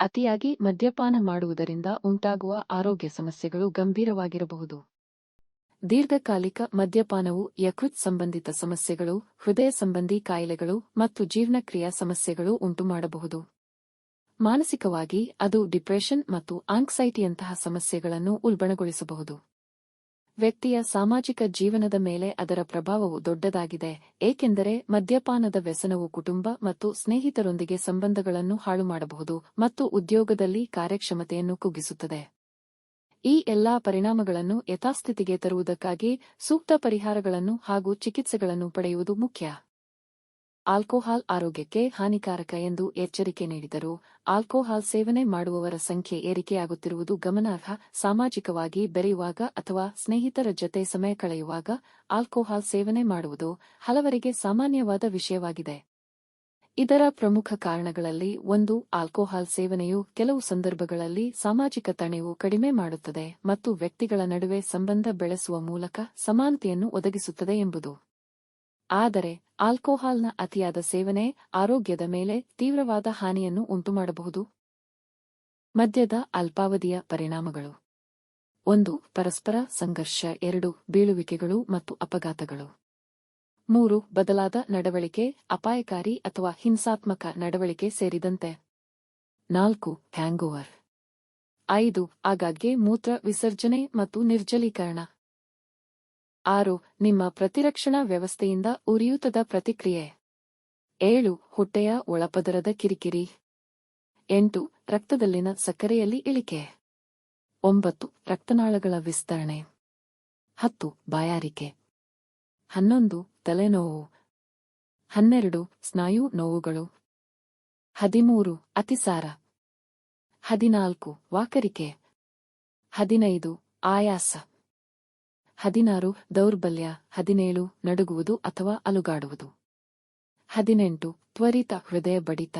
ಅತಿಯಾಗಿ ಮದ್ಯಪಾನ ಮಾಡುವುದರಿಂದ ಉಂಟಾಗುವ ಆರೋಗ್ಯ ಸಮಸ್ಯೆಗಳು ಗಂಭೀರವಾಗಿರಬಹುದು. ದೀರ್ಘಕಾಲಿಕ ಮದ್ಯಪಾನವು ಯಕೃತ್ ಸಂಬಂಧಿತ ಸಮಸ್ಯೆಗಳು, ಹೃದಯ ಸಂಬಂಧಿ ಕಾಯಿಲೆಗಳು ಮತ್ತು ಜೀರ್ಣಕ್ರಿಯಾ ಸಮಸ್ಯೆಗಳು ಉಂಟುಮಾಡಬಹುದು. ಮಾನಸಿಕವಾಗಿ ಅದು ಡಿಪ್ರೆಷನ್ ಮತ್ತು ಆಂಕ್ಸೈಟಿಯಂತಹ ಸಮಸ್ಯೆಗಳನ್ನು ಉಲ್ಬಣಗೊಳಿಸಬಹುದು. ವ್ಯಕ್ತಿಯ ಸಾಮಾಜಿಕ ಜೀವನದ ಮೇಲೆ ಅದರ ಪ್ರಭಾವವು ದೊಡ್ಡದಾಗಿದೆ, ಏಕೆಂದರೆ ಮದ್ಯಪಾನದ ವ್ಯಸನವು ಕುಟುಂಬ ಮತ್ತು ಸ್ನೇಹಿತರೊಂದಿಗೆ ಸಂಬಂಧಗಳನ್ನು ಹಾಳು ಮಾಡಬಹುದು ಮತ್ತು ಉದ್ಯೋಗದಲ್ಲಿ ಕಾರ್ಯಕ್ಷಮತೆಯನ್ನು ಕುಗ್ಗಿಸುತ್ತದೆ. ಈ ಎಲ್ಲಾ ಪರಿಣಾಮಗಳನ್ನು ಯಥಾಸ್ಥಿತಿಗೆ ತರುವುದಕ್ಕಾಗಿ ಸೂಕ್ತ ಪರಿಹಾರಗಳನ್ನು ಹಾಗೂ ಚಿಕಿತ್ಸೆಗಳನ್ನು ಪಡೆಯುವುದು ಮುಖ್ಯ. ಆಲ್ಕೋಹಾಲ್ ಆರೋಗ್ಯಕ್ಕೆ ಹಾನಿಕಾರಕ ಎಂದು ಎಚ್ಚರಿಕೆ ನೀಡಿದರು. ಆಲ್ಕೋಹಾಲ್ ಸೇವನೆ ಮಾಡುವವರ ಸಂಖ್ಯೆ ಏರಿಕೆಯಾಗುತ್ತಿರುವುದು ಗಮನಾರ್ಹ. ಸಾಮಾಜಿಕವಾಗಿ ಬೆರೆಯುವಾಗ ಅಥವಾ ಸ್ನೇಹಿತರ ಜತೆ ಸಮಯ ಕಳೆಯುವಾಗ ಆಲ್ಕೋಹಾಲ್ ಸೇವನೆ ಮಾಡುವುದು ಹಲವರಿಗೆ ಸಾಮಾನ್ಯವಾದ ವಿಷಯವಾಗಿದೆ. ಇದರ ಪ್ರಮುಖ ಕಾರಣಗಳಲ್ಲಿ ಒಂದು, ಆಲ್ಕೋಹಾಲ್ ಸೇವನೆಯು ಕೆಲವು ಸಂದರ್ಭಗಳಲ್ಲಿ ಸಾಮಾಜಿಕ ತಣೆವು ಕಡಿಮೆ ಮಾಡುತ್ತದೆ ಮತ್ತು ವ್ಯಕ್ತಿಗಳ ನಡುವೆ ಸಂಬಂಧ ಬೆಳೆಸುವ ಮೂಲಕ ಸಮಾನತೆಯನ್ನು ಒದಗಿಸುತ್ತದೆ ಎಂಬುದು. ಆದರೆ ಆಲ್ಕೋಹಾಲ್ನ ಅತಿಯಾದ ಸೇವನೆ ಆರೋಗ್ಯದ ಮೇಲೆ ತೀವ್ರವಾದ ಹಾನಿಯನ್ನು ಉಂಟುಮಾಡಬಹುದು. ಮದ್ಯದ ಅಲ್ಪಾವಧಿಯ ಪರಿಣಾಮಗಳು. ಒಂದು, ಪರಸ್ಪರ ಸಂಘರ್ಷ. ಎರಡು, ಬೀಳುವಿಕೆಗಳು ಮತ್ತು ಅಪಘಾತಗಳು. ಮೂರು, ಬದಲಾದ ನಡವಳಿಕೆ, ಅಪಾಯಕಾರಿ ಅಥವಾ ಹಿಂಸಾತ್ಮಕ ನಡವಳಿಕೆ ಸೇರಿದಂತೆ. ನಾಲ್ಕು ಹ್ಯಾಂಗೋವರ್ ಐದು, ಆಗಾಗ್ಗೆ ಮೂತ್ರ ವಿಸರ್ಜನೆ ಮತ್ತು ನಿರ್ಜಲೀಕರಣ. ಆರು, ನಿಮ್ಮ ಪ್ರತಿರಕ್ಷಣಾ ವ್ಯವಸ್ಥೆಯಿಂದ ಉರಿಯೂತದ ಪ್ರತಿಕ್ರಿಯೆ. ಏಳು, ಹೊಟ್ಟೆಯ ಒಳಪದರದ ಕಿರಿಕಿರಿ. ಎಂಟು, ರಕ್ತದಲ್ಲಿನ ಸಕ್ಕರೆಯಲ್ಲಿ ಇಳಿಕೆ. ಒಂಬತ್ತು, ರಕ್ತನಾಳಗಳ ವಿಸ್ತರಣೆ. ಹತ್ತು, ಬಾಯಾರಿಕೆ. ಹನ್ನೊಂದು, ತಲೆನೋವು. ಹನ್ನೆರಡು, ಸ್ನಾಯು ನೋವುಗಳು. ಹದಿಮೂರು, ಅತಿಸಾರ. ಹದಿನಾಲ್ಕು, ವಾಕರಿಕೆ. ಹದಿನೈದು, ಆಯಾಸ. ಹದಿನಾರು, ದೌರ್ಬಲ್ಯ, ಹದಿನೇಳು, ನಡುಗುವುದು ಅಥವಾ ಅಲುಗಾಡುವುದು. ಹದಿನೆಂಟು, ತ್ವರಿತ ಹೃದಯ ಬಡಿತ.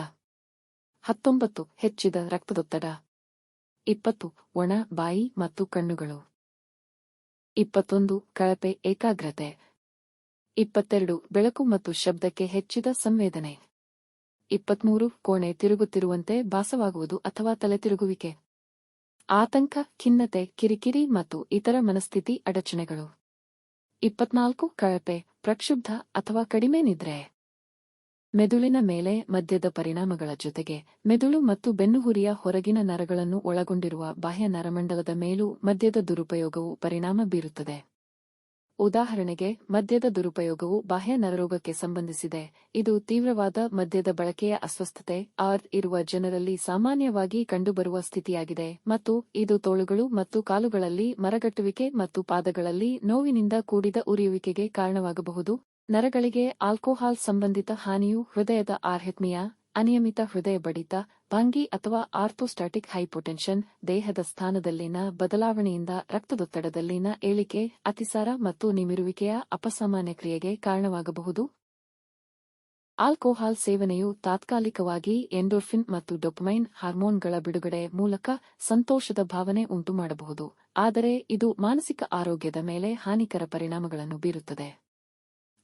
ಹತ್ತೊಂಬತ್ತು, ಹೆಚ್ಚಿದ ರಕ್ತದೊತ್ತಡ. ಇಪ್ಪತ್ತು, ಒಣ ಬಾಯಿ ಮತ್ತು ಕಣ್ಣುಗಳು. ಇಪ್ಪತ್ತೊಂದು, ಕಳಪೆ ಏಕಾಗ್ರತೆ. ಇಪ್ಪತ್ತೆರಡು, ಬೆಳಕು ಮತ್ತು ಶಬ್ದಕ್ಕೆ ಹೆಚ್ಚಿದ ಸಂವೇದನೆ. ಇಪ್ಪತ್ಮೂರು, ಕೋಣೆ ತಿರುಗುತ್ತಿರುವಂತೆ ಭಾಸವಾಗುವುದು ಅಥವಾ ತಲೆ ತಿರುಗುವಿಕೆ ಆತಂಕ, ಖಿನ್ನತೆ, ಕಿರಿಕಿರಿ ಮತ್ತು ಇತರ ಮನಸ್ಥಿತಿ ಅಡಚಣೆಗಳು. ಇಪ್ಪತ್ನಾಲ್ಕು, ಕಳಪೆ, ಪ್ರಕ್ಷುಬ್ಧ ಅಥವಾ ಕಡಿಮೆ ನಿದ್ರೆ. ಮೆದುಳಿನ ಮೇಲೆ ಮದ್ಯದ ಪರಿಣಾಮಗಳ ಜೊತೆಗೆ ಮೆದುಳು ಮತ್ತು ಬೆನ್ನುಹುರಿಯ ಹೊರಗಿನ ನರಗಳನ್ನು ಒಳಗೊಂಡಿರುವ ಬಾಹ್ಯ ನರಮಂಡಲದ ಮೇಲೂ ಮದ್ಯದ ದುರುಪಯೋಗವು ಪರಿಣಾಮ ಬೀರುತ್ತದೆ. ಉದಾಹರಣೆಗೆ, ಮದ್ಯದ ದುರುಪಯೋಗವು ಬಾಹ್ಯ ನರರೋಗಕ್ಕೆ ಸಂಬಂಧಿಸಿದೆ. ಇದು ತೀವ್ರವಾದ ಮದ್ಯದ ಬಳಕೆಯ ಅಸ್ವಸ್ಥತೆ, ಆರ್ ಇರುವ ಜನರಲ್ಲಿ ಸಾಮಾನ್ಯವಾಗಿ ಕಂಡುಬರುವ ಸ್ಥಿತಿಯಾಗಿದೆ ಮತ್ತು ಇದು ತೋಳುಗಳು ಮತ್ತು ಕಾಲುಗಳಲ್ಲಿ ಮರಗಟ್ಟುವಿಕೆ ಮತ್ತು ಪಾದಗಳಲ್ಲಿ ನೋವಿನಿಂದ ಕೂಡಿದ ಉರಿಯುವಿಕೆಗೆ ಕಾರಣವಾಗಬಹುದು. ನರಗಳಿಗೆ ಆಲ್ಕೋಹಾಲ್ ಸಂಬಂಧಿತ ಹಾನಿಯು ಹೃದಯದ ಆರ್ಹೆತ್ಮಿಯ ಅನಿಯಮಿತ ಹೃದಯ ಬಡಿತ, ಭಂಗಿ ಅಥವಾ ಆರ್ಥೋಸ್ಟಾಟಿಕ್ ಹೈಪೋಟೆನ್ಷನ್, ದೇಹದ ಸ್ಥಾನದಲ್ಲಿನ ಬದಲಾವಣೆಯಿಂದ ರಕ್ತದೊತ್ತಡದಲ್ಲಿನ ಏಳಿಕೆ, ಅತಿಸಾರ ಮತ್ತು ನಿಮಿರುವಿಕೆಯ ಅಪಸಾಮಾನ್ಯ ಕ್ರಿಯೆಗೆ ಕಾರಣವಾಗಬಹುದು. ಆಲ್ಕೋಹಾಲ್ ಸೇವನೆಯು ತಾತ್ಕಾಲಿಕವಾಗಿ ಎಂಡೋರ್ಫಿನ್ ಮತ್ತು ಡೊಪಮೈನ್ ಹಾರ್ಮೋನ್ಗಳ ಬಿಡುಗಡೆ ಮೂಲಕ ಸಂತೋಷದ ಭಾವನೆ ಉಂಟುಮಾಡಬಹುದು, ಆದರೆ ಇದು ಮಾನಸಿಕ ಆರೋಗ್ಯದ ಮೇಲೆ ಹಾನಿಕರ ಪರಿಣಾಮಗಳನ್ನು ಬೀರುತ್ತದೆ.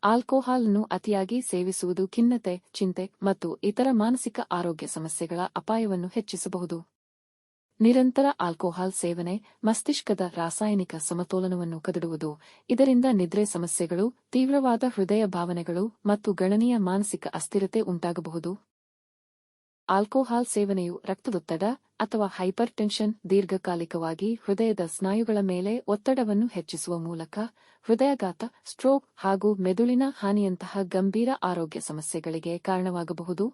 ಆಲ್ಕೋಹಾಲ್ನ್ನು ಅತಿಯಾಗಿ ಸೇವಿಸುವುದು ಖಿನ್ನತೆ, ಚಿಂತೆ ಮತ್ತು ಇತರ ಮಾನಸಿಕ ಆರೋಗ್ಯ ಸಮಸ್ಯೆಗಳ ಅಪಾಯವನ್ನು ಹೆಚ್ಚಿಸಬಹುದು. ನಿರಂತರ ಆಲ್ಕೋಹಾಲ್ ಸೇವನೆ ಮಸ್ತಿಷ್ಕದ ರಾಸಾಯನಿಕ ಸಮತೋಲನವನ್ನು ಕದಡುವುದು, ಇದರಿಂದ ನಿದ್ರೆ ಸಮಸ್ಯೆಗಳು, ತೀವ್ರವಾದ ಹೃದಯ ಭಾವನೆಗಳು ಮತ್ತು ಗಣನೀಯ ಮಾನಸಿಕ ಅಸ್ಥಿರತೆ ಉಂಟಾಗಬಹುದು. ಆಲ್ಕೋಹಾಲ್ ಸೇವನೆಯು ರಕ್ತದೊತ್ತಡ ಅಥವಾ ಹೈಪರ್ ಟೆನ್ಷನ್ ದೀರ್ಘಕಾಲಿಕವಾಗಿ ಹೃದಯದ ಸ್ನಾಯುಗಳ ಮೇಲೆ ಒತ್ತಡವನ್ನು ಹೆಚ್ಚಿಸುವ ಮೂಲಕ ಹೃದಯಾಘಾತ, ಸ್ಟ್ರೋಕ್ ಹಾಗೂ ಮೆದುಳಿನ ಹಾನಿಯಂತಹ ಗಂಭೀರ ಆರೋಗ್ಯ ಸಮಸ್ಯೆಗಳಿಗೆ ಕಾರಣವಾಗಬಹುದು.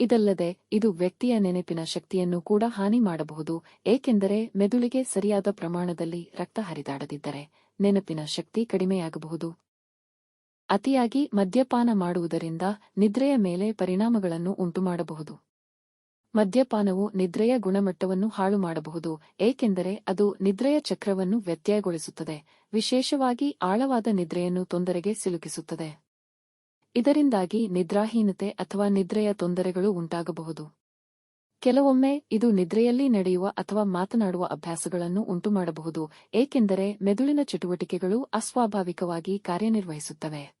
ಇದಲ್ಲದೆ, ಇದು ವ್ಯಕ್ತಿಯ ನೆನಪಿನ ಶಕ್ತಿಯನ್ನು ಕೂಡ ಹಾನಿ ಮಾಡಬಹುದು, ಏಕೆಂದರೆ ಮೆದುಳಿಗೆ ಸರಿಯಾದ ಪ್ರಮಾಣದಲ್ಲಿ ರಕ್ತ ಹರಿದಾಡದಿದ್ದರೆ ನೆನಪಿನ ಶಕ್ತಿ ಕಡಿಮೆಯಾಗಬಹುದು. ಅತಿಯಾಗಿ ಮದ್ಯಪಾನ ಮಾಡುವುದರಿಂದ ನಿದ್ರೆಯ ಮೇಲೆ ಪರಿಣಾಮಗಳನ್ನು ಉಂಟುಮಾಡಬಹುದು. ಮದ್ಯಪಾನವು ನಿದ್ರೆಯ ಗುಣಮಟ್ಟವನ್ನು ಹಾಳು ಮಾಡಬಹುದು ಏಕೆಂದರೆ ಅದು ನಿದ್ರೆಯ ಚಕ್ರವನ್ನು ವ್ಯತ್ಯಯಗೊಳಿಸುತ್ತದೆ, ವಿಶೇಷವಾಗಿ ಆಳವಾದ ನಿದ್ರೆಯನ್ನು ತೊಂದರೆಗೆ ಸಿಲುಕಿಸುತ್ತದೆ. ಇದರಿಂದಾಗಿ ನಿದ್ರಾಹೀನತೆ ಅಥವಾ ನಿದ್ರೆಯ ತೊಂದರೆಗಳು ಉಂಟಾಗಬಹುದು. ಕೆಲವೊಮ್ಮೆ ಇದು ನಿದ್ರೆಯಲ್ಲಿ ನಡೆಯುವ ಅಥವಾ ಮಾತನಾಡುವ ಅಭ್ಯಾಸಗಳನ್ನು ಉಂಟುಮಾಡಬಹುದು, ಏಕೆಂದರೆ ಮೆದುಳಿನ ಚಟುವಟಿಕೆಗಳು ಅಸ್ವಾಭಾವಿಕವಾಗಿ ಕಾರ್ಯನಿರ್ವಹಿಸುತ್ತವೆ.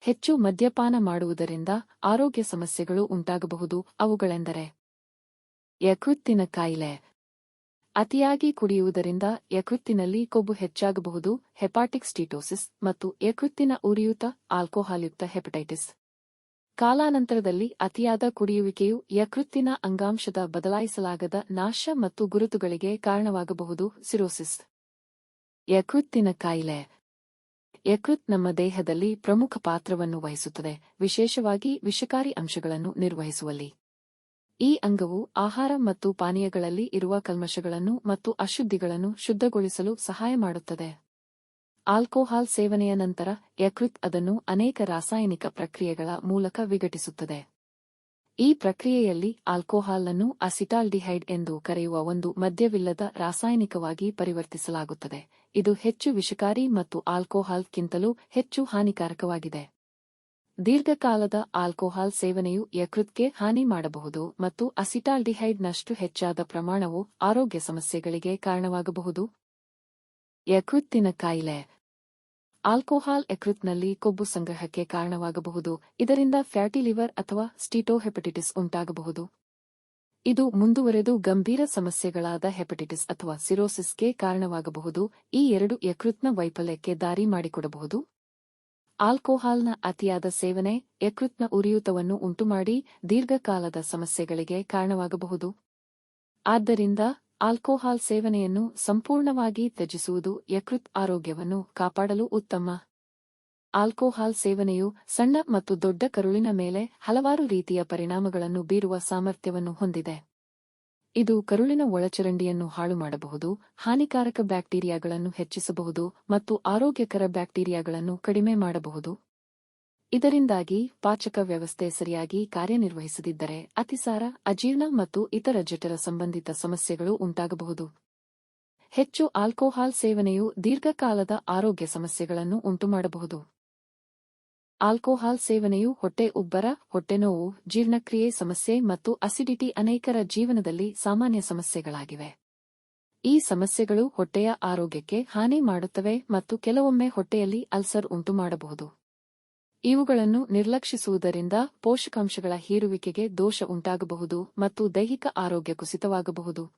ಹೆಚ್ಚು ಮದ್ಯಪಾನ ಮಾಡುವುದರಿಂದ ಆರೋಗ್ಯ ಸಮಸ್ಯೆಗಳು ಉಂಟಾಗಬಹುದು. ಅವುಗಳೆಂದರೆ ಯಕೃತ್ತಿನ ಕಾಯಿಲೆ. ಅತಿಯಾಗಿ ಕುಡಿಯುವುದರಿಂದ ಯಕೃತ್ತಿನಲ್ಲಿ ಕೊಬ್ಬು ಹೆಚ್ಚಾಗಬಹುದು. ಹೆಪಾಟಿಕ್ ಸ್ಟೀಟೋಸಿಸ್ ಮತ್ತು ಯಕೃತ್ತಿನ ಉರಿಯೂತ ಆಲ್ಕೋಹಾಲ್ಯುಕ್ತ ಹೆಪಟೈಟಿಸ್. ಕಾಲಾನಂತರದಲ್ಲಿ ಅತಿಯಾದ ಕುಡಿಯುವಿಕೆಯು ಯಕೃತ್ತಿನ ಅಂಗಾಂಶದ ಬದಲಾಯಿಸಲಾಗದ ನಾಶ ಮತ್ತು ಗುರುತುಗಳಿಗೆ ಕಾರಣವಾಗಬಹುದು. ಸಿರೋಸಿಸ್. ಯಕೃತ್ತಿನ ಕಾಯಿಲೆ. ಯಕೃತ್ ನಮ್ಮ ದೇಹದಲ್ಲಿ ಪ್ರಮುಖ ಪಾತ್ರವನ್ನು ವಹಿಸುತ್ತದೆ, ವಿಶೇಷವಾಗಿ ವಿಷಕಾರಿ ಅಂಶಗಳನ್ನು ನಿರ್ವಹಿಸುವಲ್ಲಿ. ಈ ಅಂಗವು ಆಹಾರ ಮತ್ತು ಪಾನೀಯಗಳಲ್ಲಿ ಇರುವ ಕಲ್ಮಶಗಳನ್ನು ಮತ್ತು ಅಶುದ್ಧಿಗಳನ್ನು ಶುದ್ಧಗೊಳಿಸಲು ಸಹಾಯ ಮಾಡುತ್ತದೆ. ಆಲ್ಕೋಹಾಲ್ ಸೇವನೆಯ ನಂತರ ಯಕೃತ್ ಅದನ್ನು ಅನೇಕ ರಾಸಾಯನಿಕ ಪ್ರಕ್ರಿಯೆಗಳ ಮೂಲಕ ವಿಘಟಿಸುತ್ತದೆ. ಈ ಪ್ರಕ್ರಿಯೆಯಲ್ಲಿ ಆಲ್ಕೋಹಾಲ್ ಅನ್ನು ಅಸಿಟಾಲ್ಡಿಹೈಡ್ ಎಂದು ಕರೆಯುವ ಒಂದು ಮದ್ಯವಿಲ್ಲದ ರಾಸಾಯನಿಕವಾಗಿ ಪರಿವರ್ತಿಸಲಾಗುತ್ತದೆ. ಇದು ಹೆಚ್ಚು ವಿಷಕಾರಿ ಮತ್ತು ಆಲ್ಕೋಹಾಲ್ಗಿಂತಲೂ ಹೆಚ್ಚು ಹಾನಿಕಾರಕವಾಗಿದೆ. ದೀರ್ಘಕಾಲದ ಆಲ್ಕೋಹಾಲ್ ಸೇವನೆಯು ಯಕೃತ್ಗೆ ಹಾನಿ ಮಾಡಬಹುದು ಮತ್ತು ಅಸಿಟಾಲ್ಡಿಹೈಡ್ನಷ್ಟು ಹೆಚ್ಚಾದ ಪ್ರಮಾಣವು ಆರೋಗ್ಯ ಸಮಸ್ಯೆಗಳಿಗೆ ಕಾರಣವಾಗಬಹುದು. ಯಕೃತ್ತಿನ ಕಾಯಿಲೆ ಆಲ್ಕೋಹಾಲ್ ಯಕೃತ್ನಲ್ಲಿ ಕೊಬ್ಬು ಸಂಗ್ರಹಕ್ಕೆ ಕಾರಣವಾಗಬಹುದು. ಇದರಿಂದ ಫ್ಯಾಟಿ ಲಿವರ್ ಅಥವಾ ಸ್ಟೀಟೋಹೆಪಟಿಟಿಸ್ ಉಂಟಾಗಬಹುದು. ಇದು ಮುಂದುವರೆದು ಗಂಭೀರ ಸಮಸ್ಯೆಗಳಾದ ಹೆಪಟಿಟಿಸ್ ಅಥವಾ ಸಿರೋಸಿಸ್ಗೆ ಕಾರಣವಾಗಬಹುದು. ಈ ಎರಡು ಯಕೃತ್ನ ವೈಫಲ್ಯಕ್ಕೆ ದಾರಿ ಮಾಡಿಕೊಡಬಹುದು. ಆಲ್ಕೋಹಾಲ್ನ ಅತಿಯಾದ ಸೇವನೆ ಯಕೃತ್ನ ಉರಿಯೂತವನ್ನು ಉಂಟುಮಾಡಿ ದೀರ್ಘಕಾಲದ ಸಮಸ್ಯೆಗಳಿಗೆ ಕಾರಣವಾಗಬಹುದು. ಆದ್ದರಿಂದ ಆಲ್ಕೋಹಾಲ್ ಸೇವನೆಯನ್ನು ಸಂಪೂರ್ಣವಾಗಿ ತ್ಯಜಿಸುವುದು ಯಕೃತ್ ಆರೋಗ್ಯವನ್ನು ಕಾಪಾಡಲು ಉತ್ತಮ. ಆಲ್ಕೋಹಾಲ್ ಸೇವನೆಯು ಸಣ್ಣ ಮತ್ತು ದೊಡ್ಡ ಕರುಳಿನ ಮೇಲೆ ಹಲವಾರು ರೀತಿಯ ಪರಿಣಾಮಗಳನ್ನು ಬೀರುವ ಸಾಮರ್ಥ್ಯವನ್ನು ಹೊಂದಿದೆ. ಇದು ಕರುಳಿನ ಒಳಚರಂಡಿಯನ್ನು ಹಾಳು ಮಾಡಬಹುದು, ಹಾನಿಕಾರಕ ಬ್ಯಾಕ್ಟೀರಿಯಾಗಳನ್ನು ಹೆಚ್ಚಿಸಬಹುದು ಮತ್ತು ಆರೋಗ್ಯಕರ ಬ್ಯಾಕ್ಟೀರಿಯಾಗಳನ್ನು ಕಡಿಮೆ ಮಾಡಬಹುದು. ಇದರಿಂದಾಗಿ ಪಾಚಕ ವ್ಯವಸ್ಥೆ ಸರಿಯಾಗಿ ಕಾರ್ಯನಿರ್ವಹಿಸದಿದ್ದರೆ ಅತಿಸಾರ, ಅಜೀರ್ಣ ಮತ್ತು ಇತರ ಜಠರ ಸಂಬಂಧಿತ ಸಮಸ್ಯೆಗಳು ಉಂಟಾಗಬಹುದು. ಹೆಚ್ಚು ಆಲ್ಕೋಹಾಲ್ ಸೇವನೆಯು ದೀರ್ಘಕಾಲದ ಆರೋಗ್ಯ ಸಮಸ್ಯೆಗಳನ್ನು ಉಂಟುಮಾಡಬಹುದು. ಆಲ್ಕೋಹಾಲ್ ಸೇವನೆಯು ಹೊಟ್ಟೆ ಉಬ್ಬರ ಹೊಟ್ಟೆನೋವು ಜೀರ್ಣಕ್ರಿಯೆ ಸಮಸ್ಯೆ ಮತ್ತು ಅಸಿಡಿಟಿ ಅನೇಕರ ಜೀವನದಲ್ಲಿ ಸಾಮಾನ್ಯ ಸಮಸ್ಯೆಗಳಾಗಿವೆ. ಈ ಸಮಸ್ಯೆಗಳು ಹೊಟ್ಟೆಯ ಆರೋಗ್ಯಕ್ಕೆ ಹಾನಿ ಮಾಡುತ್ತವೆ ಮತ್ತು ಕೆಲವೊಮ್ಮೆ ಹೊಟ್ಟೆಯಲ್ಲಿ ಅಲ್ಸರ್ ಉಂಟುಮಾಡಬಹುದು. ಇವುಗಳನ್ನು ನಿರ್ಲಕ್ಷಿಸುವುದರಿಂದ ಪೋಷಕಾಂಶಗಳ ಹೀರುವಿಕೆಗೆ ದೋಷ ಉಂಟಾಗಬಹುದು ಮತ್ತು ದೈಹಿಕ ಆರೋಗ್ಯ ಕುಸಿತವಾಗಬಹುದು.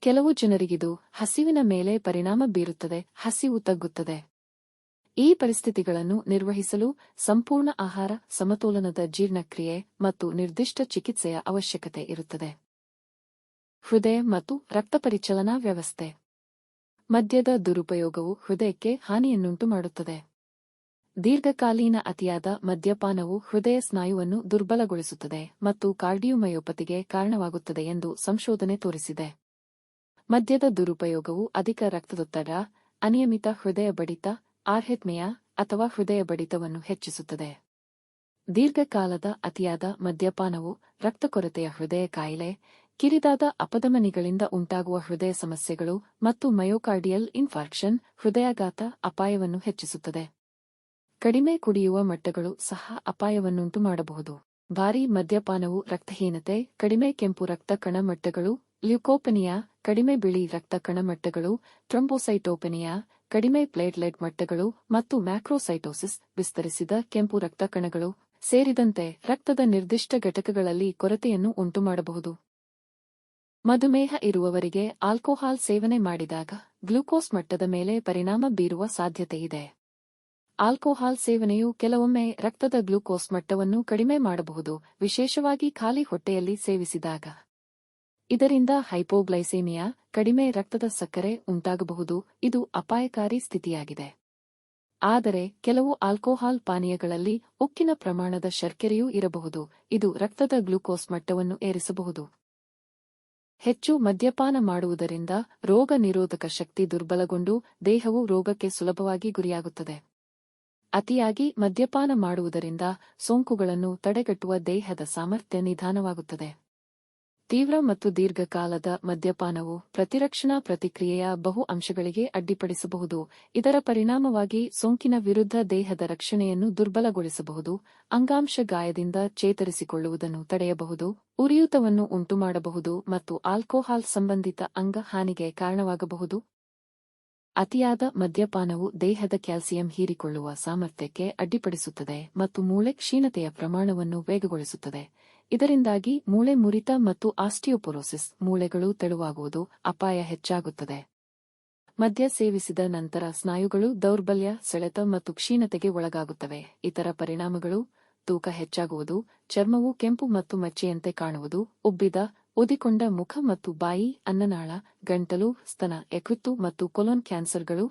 ಕೆಲವು ಜನರಿಗಿದು ಹಸಿವಿನ ಮೇಲೆ ಪರಿಣಾಮ ಬೀರುತ್ತದೆ, ಹಸಿವು ತಗ್ಗುತ್ತದೆ. ಈ ಪರಿಸ್ಥಿತಿಗಳನ್ನು ನಿರ್ವಹಿಸಲು ಸಂಪೂರ್ಣ ಆಹಾರ, ಸಮತೋಲನದ ಜೀರ್ಣಕ್ರಿಯೆ ಮತ್ತು ನಿರ್ದಿಷ್ಟ ಚಿಕಿತ್ಸೆಯ ಅವಶ್ಯಕತೆ ಇರುತ್ತದೆ. ಹೃದಯ ಮತ್ತು ರಕ್ತ ಪರಿಚಲನಾ ವ್ಯವಸ್ಥೆ. ಮದ್ಯದ ದುರುಪಯೋಗವು ಹೃದಯಕ್ಕೆ ಹಾನಿಯನ್ನುಂಟು ಮಾಡುತ್ತದೆ ದೀರ್ಘಕಾಲೀನ ಅತಿಯಾದ ಮದ್ಯಪಾನವು ಹೃದಯ ಸ್ನಾಯುವನ್ನು ದುರ್ಬಲಗೊಳಿಸುತ್ತದೆ ಮತ್ತು ಕಾರ್ಡಿಯೋಮಯೋಪತಿಗೆ ಕಾರಣವಾಗುತ್ತದೆ ಎಂದು ಸಂಶೋಧನೆ ತೋರಿಸಿದೆ. ಮದ್ಯದ ದುರುಪಯೋಗವು ಅಧಿಕ ರಕ್ತದೊತ್ತಡ, ಅನಿಯಮಿತ ಹೃದಯ ಬಡಿತ, ಆರ್ಹೆತ್ಮೆಯ ಅಥವಾ ಹೃದಯ ಬಡಿತವನ್ನು ಹೆಚ್ಚಿಸುತ್ತದೆ. ದೀರ್ಘಕಾಲದ ಅತಿಯಾದ ಮದ್ಯಪಾನವು ರಕ್ತಕೊರತೆಯ ಹೃದಯ ಕಾಯಿಲೆ, ಕಿರಿದಾದ ಅಪಧಮನಿಗಳಿಂದ ಉಂಟಾಗುವ ಹೃದಯ ಸಮಸ್ಯೆಗಳು ಮತ್ತು ಮಯೋಕಾರ್ಡಿಯಲ್ ಇನ್ಫಾರ್ಕ್ಷನ್ ಹೃದಯಾಘಾತ ಅಪಾಯವನ್ನು ಹೆಚ್ಚಿಸುತ್ತದೆ. ಕಡಿಮೆ ಕುಡಿಯುವ ಮಟ್ಟಗಳು ಸಹ ಅಪಾಯವನ್ನುಂಟು ಮಾಡಬಹುದು ಭಾರೀ ಮದ್ಯಪಾನವು ರಕ್ತಹೀನತೆ, ಕಡಿಮೆ ಕೆಂಪು ರಕ್ತ ಕಣ ಮಟ್ಟಗಳು ಲ್ಯೂಕೋಪೆನಿಯಾ, ಕಡಿಮೆ ಬಿಳಿ ರಕ್ತ ಕಣ ಮಟ್ಟಗಳು ಟ್ರಂಬೋಸೈಟೋಪೆನಿಯಾ ಕಡಿಮೆ ಪ್ಲೇಟ್ಲೆಟ್ ಮಟ್ಟಗಳು ಮತ್ತು ಮ್ಯಾಕ್ರೋಸೈಟೋಸಿಸ್ ವಿಸ್ತರಿಸಿದ ಕೆಂಪು ರಕ್ತ ಕಣಗಳು ಸೇರಿದಂತೆ ರಕ್ತದ ನಿರ್ದಿಷ್ಟ ಘಟಕಗಳಲ್ಲಿ ಕೊರತೆಯನ್ನು ಉಂಟುಮಾಡಬಹುದು. ಮಧುಮೇಹ ಇರುವವರಿಗೆ ಆಲ್ಕೋಹಾಲ್ ಸೇವನೆ ಮಾಡಿದಾಗ ಗ್ಲೂಕೋಸ್ ಮಟ್ಟದ ಮೇಲೆ ಪರಿಣಾಮ ಬೀರುವ ಸಾಧ್ಯತೆಯಿದೆ. ಆಲ್ಕೋಹಾಲ್ ಸೇವನೆಯು ಕೆಲವೊಮ್ಮೆ ರಕ್ತದ ಗ್ಲೂಕೋಸ್ ಮಟ್ಟವನ್ನು ಕಡಿಮೆ ಮಾಡಬಹುದು, ವಿಶೇಷವಾಗಿ ಖಾಲಿ ಹೊಟ್ಟೆಯಲ್ಲಿ ಸೇವಿಸಿದಾಗ. ಇದರಿಂದ ಹೈಪೋಗ್ಲೈಸೇಮಿಯಾ ಕಡಿಮೆ ರಕ್ತದ ಸಕ್ಕರೆ ಉಂಟಾಗಬಹುದು, ಇದು ಅಪಾಯಕಾರಿ ಸ್ಥಿತಿಯಾಗಿದೆ. ಆದರೆ, ಕೆಲವು ಆಲ್ಕೋಹಾಲ್ ಪಾನೀಯಗಳಲ್ಲಿ ಉಕ್ಕಿನ ಪ್ರಮಾಣದ ಶರ್ಕರೆಯೂ ಇರಬಹುದು, ಇದು ರಕ್ತದ ಗ್ಲೂಕೋಸ್ ಮಟ್ಟವನ್ನು ಏರಿಸಬಹುದು. ಹೆಚ್ಚು ಮದ್ಯಪಾನ ಮಾಡುವುದರಿಂದ ರೋಗ ನಿರೋಧಕ ಶಕ್ತಿ ದುರ್ಬಲಗೊಂಡು ದೇಹವು ರೋಗಕ್ಕೆ ಸುಲಭವಾಗಿ ಗುರಿಯಾಗುತ್ತದೆ. ಅತಿಯಾಗಿ ಮದ್ಯಪಾನ ಮಾಡುವುದರಿಂದ ಸೋಂಕುಗಳನ್ನು ತಡೆಗಟ್ಟುವ ದೇಹದ ಸಾಮರ್ಥ್ಯ ನಿಧಾನವಾಗುತ್ತದೆ. ತೀವ್ರ ಮತ್ತು ದೀರ್ಘಕಾಲದ ಮದ್ಯಪಾನವು ಪ್ರತಿರಕ್ಷಣಾ ಪ್ರತಿಕ್ರಿಯೆಯ ಬಹು ಅಂಶಗಳಿಗೆ ಅಡ್ಡಿಪಡಿಸಬಹುದು. ಇದರ ಪರಿಣಾಮವಾಗಿ ಸೋಂಕಿನ ವಿರುದ್ಧ ದೇಹದ ರಕ್ಷಣೆಯನ್ನು ದುರ್ಬಲಗೊಳಿಸಬಹುದು. ಅಂಗಾಂಶ ಗಾಯದಿಂದ ಚೇತರಿಸಿಕೊಳ್ಳುವುದನ್ನು ತಡೆಯಬಹುದು. ಉರಿಯೂತವನ್ನು ಉಂಟುಮಾಡಬಹುದು ಮತ್ತು ಆಲ್ಕೋಹಾಲ್ ಸಂಬಂಧಿತ ಅಂಗ ಹಾನಿಗೆ ಕಾರಣವಾಗಬಹುದು. ಅತಿಯಾದ ಮದ್ಯಪಾನವು ದೇಹದ ಕ್ಯಾಲ್ಸಿಯಂ ಹೀರಿಕೊಳ್ಳುವ ಸಾಮರ್ಥ್ಯಕ್ಕೆ ಅಡ್ಡಿಪಡಿಸುತ್ತದೆ ಮತ್ತು ಮೂಳೆ ಕ್ಷೀಣತೆಯ ಪ್ರಮಾಣವನ್ನು ವೇಗಗೊಳಿಸುತ್ತದೆ. ಇದರಿಂದಾಗಿ ಮೂಳೆ ಮುರಿತ ಮತ್ತು ಆಸ್ಟಿಯೋಪೊರೋಸಿಸ್ ಮೂಳೆಗಳು ತೆಳುವಾಗುವುದು ಅಪಾಯ ಹೆಚ್ಚಾಗುತ್ತದೆ. ಮದ್ಯ ಸೇವಿಸಿದ ನಂತರ ಸ್ನಾಯುಗಳು ದೌರ್ಬಲ್ಯ, ಸೆಳೆತ ಮತ್ತು ಕ್ಷೀಣತೆಗೆ ಒಳಗಾಗುತ್ತವೆ. ಇತರ ಪರಿಣಾಮಗಳು, ತೂಕ ಹೆಚ್ಚಾಗುವುದು, ಚರ್ಮವು ಕೆಂಪು ಮತ್ತು ಮಚ್ಚೆಯಂತೆ ಕಾಣುವುದು, ಉಬ್ಬಿದ ಒದಿಕೊಂಡ ಮುಖ ಮತ್ತು ಬಾಯಿ ಅನ್ನನಾಳ ಗಂಟಲು ಸ್ತನ ಯಕೃತ್ತು ಮತ್ತು ಕೊಲೊನ್ ಕ್ಯಾನ್ಸರ್ಗಳು